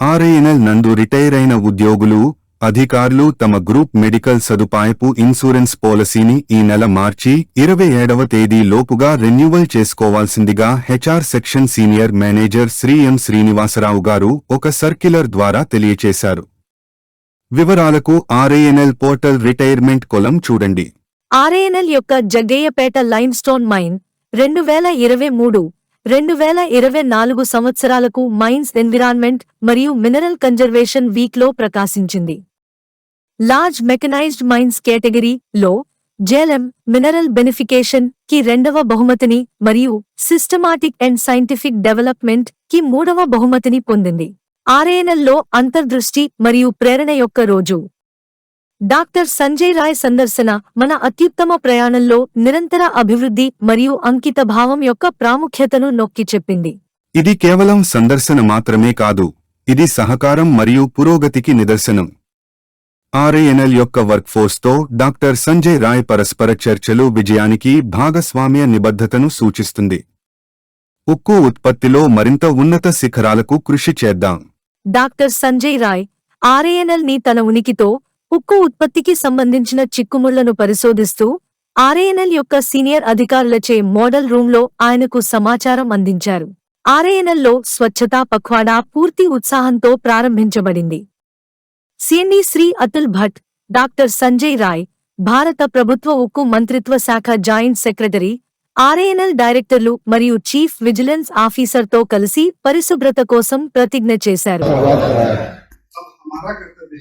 RANL నందు retire అయిన ఉద్యోగులు అధికారులు తమ గ్రూప్ మెడికల్ సదుపాయపు ఇన్సూరెన్స్ పాలసీని ఈ నెల మార్చి ఇరవై ఏడవ తేదీ లోపుగా రెన్యువల్ చేసుకోవాల్సిందిగా HR section senior manager Shri M Srinivasarao గారు ఒక సర్క్యులర్ ద్వారా తెలియచేశారు. వివరాలకు ఆర్ఏఎన్ఎల్ పోర్టల్ రిటైర్మెంట్ కొలం చూడండి. ఆర్ఏఎన్ఎల్ యొక్క జగ్గయ్యపేట లైమ్ స్టోన్ మైన్ రెండు వేల ఇరవై మూడు రెండు వేల ఇరవై నాలుగు సంవత్సరాలకు మైన్స్ ఎన్విరాన్మెంట్ మరియు మినరల్ కన్జర్వేషన్ వీక్లో ప్రకాశించింది. లార్జ్ మెకనైజ్డ్ మైన్స్ కేటగిరీ లో జేఎల్ఎం మినరల్ బెనిఫికేషన్కి రెండవ బహుమతిని మరియు సిస్టమాటిక్ అండ్ సైంటిఫిక్ డెవలప్మెంట్కి మూడవ బహుమతిని పొందింది. ఆర్ఏఎన్ఎల్లో అంతర్దృష్టి మరియు ప్రేరణ యొక్క రోజు. డాక్టర్ సంజయ్ రాయ్ సందర్శన మన అత్యుత్తమ ప్రయాణంలో నిరంతర అభివృద్ధి మరియు అంకిత భావం యొక్క ప్రాముఖ్యతను నొక్కి చెప్పింది. ఇది కేవలం సందర్శన మాత్రమే కాదు ఇది సహకారం మరియు పురోగతికి నిదర్శనం. ఆర్ఏఎన్ఎల్ యొక్క వర్క్ఫోర్స్తో డాక్టర్ సంజయ్ రాయ్ పరస్పర చర్చలు విజయానికి భాగస్వామ్య నిబద్ధతను సూచిస్తుంది. ఉక్కు ఉత్పత్తిలో మరింత ఉన్నత శిఖరాలకు కృషి చేద్దాం. డాక్టర్ సంజయ్ రాయ్ ఆర్ఏఎన్ఎల్ని తన ఉనికితో ఉక్కు ఉత్పత్తికి సంబంధించిన చిక్కుముళ్ళను పరిశోధిస్తూ ఆర్ఏఎన్ఎల్ యొక్క సీనియర్ అధికారులచే మోడల్ రూంలో ఆయనకు సమాచారం అందించారు. ఆర్ఏఎన్ఎల్లో స్వచ్ఛతా పఖ్వాడా పూర్తి ఉత్సాహంతో ప్రారంభించబడింది. సిఎన్ఈ శ్రీ అతుల్ భట్ డాక్టర్ సంజయ్ రాయ్ భారత ప్రభుత్వ ఉక్కు మంత్రిత్వ శాఖ జాయింట్ సెక్రటరీ ఆర్ఏఎన్ఎల్ డైరెక్టర్లు మరియు చీఫ్ విజిలెన్స్ ఆఫీసర్తో కలిసి పరిశుభ్రత కోసం ప్రతిజ్ఞ చేశారు.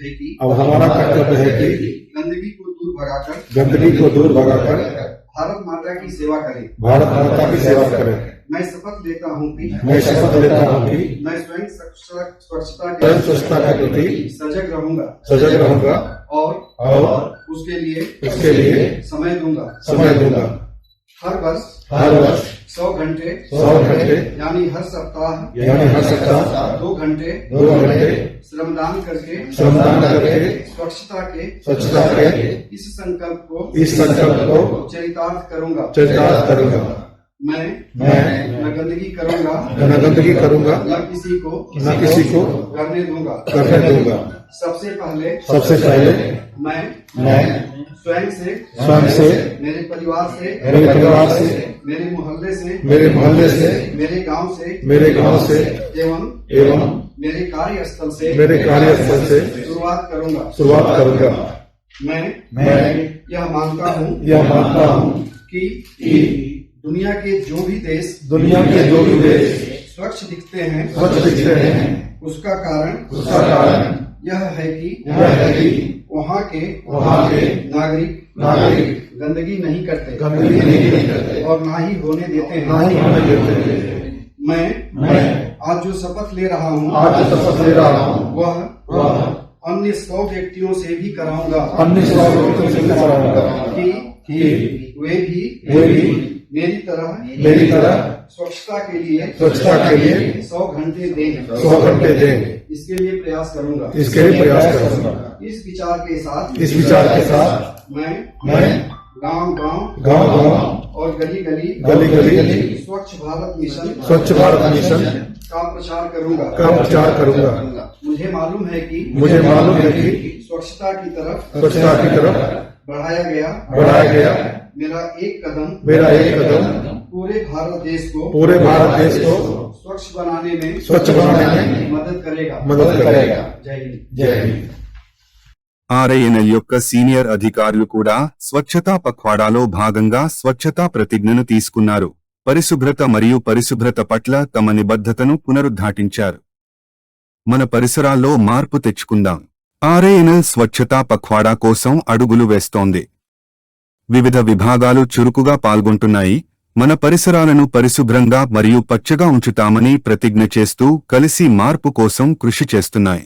है कि अब हमारा कर्तव्य है कि गंदगी को दूर भगाकर गंदगी को दूर भगाकर भारत माता की सेवा करें। भारत माता की सेवा करें। मैं शपथ लेता हूँ कि मैं शपथ लेता हूँ कि मैं स्वयं स्वच्छता स्वयं के स्वच्छता के प्रति सजग रहूँगा। सजग रहूँगा और और उसके लिए उसके लिए समय दूँगा। समय दूँगा। हर वर्ष हर वर्ष सौ घंटे। सौ घंटे। यानी हर सप्ताह। यानी हर सप्ताह। दो घंटे। दो घंटे। श्रमदान करके। श्रमदान करके। स्वच्छता के। स्वच्छता के। इस संकल्प को इस संकल्प को चरितार्थ करूँगा। चरितार्थ करूँगा। मैं मैं न गंदगी करूँगा। न गंदगी करूँगा। न किसी को न किसी को करने दूँगा। करने दूँगा। सबसे पहले सबसे पहले मैं मैं स्वयं से स्वयं से मेरे परिवार से मेरे परिवार से मेरे मोहल्ले से मेरे मोहल्ले से मेरे गाँव से मेरे गाँव से एवं एवं मेरे कार्यस्थल से मेरे कार्यस्थल से शुरुआत करूँगा। शुरुआत करूँगा। मैं मैं यह मानता हूँ यह मानता हूँ कि कि दुनिया के जो भी देश दुनिया के जो भी देश स्वच्छ दिखते हैं स्वच्छ दिखते हैं उसका कारण उसका कारण यह है कि यह है कि वहाँ के वहाँ के नागरिक नागरिक गंदगी नहीं करते गंदगी नहीं करते और ना ही होने देते हैं। ना ही होने देते हैं। मैं मैं आज जो शपथ ले रहा हूँ आज जो शपथ ले रहा हूँ वह वह अन्य सौ व्यक्तियों से भी कराऊँगा अन्य सौ व्यक्तियों से भी कराऊँगा कि कि वे भी वे भी मेरी तरह मेरी तरह स्वच्छता के लिए स्वच्छता के लिए सौ घंटे दें सौ घंटे दें इसके लिए प्रयास करूँगा। इसके लिए प्रयास करूँगा। इस विचार के साथ इस विचार के साथ मैं मैं गाँव गाँव गाँव गाँव और गली गली गली गली स्वच्छ भारत मिशन स्वच्छ भारत मिशन का प्रचार करूँगा। का प्रचार करूँगा। मुझे मालूम है कि मुझे मालूम है कि स्वच्छता की तरफ़ स्वच्छता की तरफ़ बढ़ाया गया। बढ़ाया गया। मेरा एक कदम मेरा एक कदम पूरे भारत देश को पूरे भारत देश को स्वच्छ बनाने में स्वच्छ बनाने में मदद करेगा मदद करेगा जय हिंद जय हिंद ఆర్ఐఎన్ఎల్ యొక్క సీనియర్ అధికారులు కూడా స్వచ్ఛతా పఖ్వాడాలో భాగంగా స్వచ్ఛతా ప్రతిజ్ఞను తీసుకున్నారు పరిశుభ్రత మరియు పరిశుభ్రత పట్ల తమ నిబద్ధతను పునరుద్ఘాటించారు మన పరిసరాల్లో మార్పు తెచ్చుకుందాం ఆర్ఐఎన్ఎల్ స్వచ్ఛతా పఖ్వాడా కోసం అడుగులు వేస్తోంది వివిధ విభాగాలు చురుకుగా పాల్గొంటున్నాయి. మన పరిసరాలను పరిశుభ్రంగా మరియు పచ్చగా ఉంచుతామని ప్రతిజ్ఞ చేస్తూ కలిసి మార్పు కోసం కృషి చేస్తున్నాయి.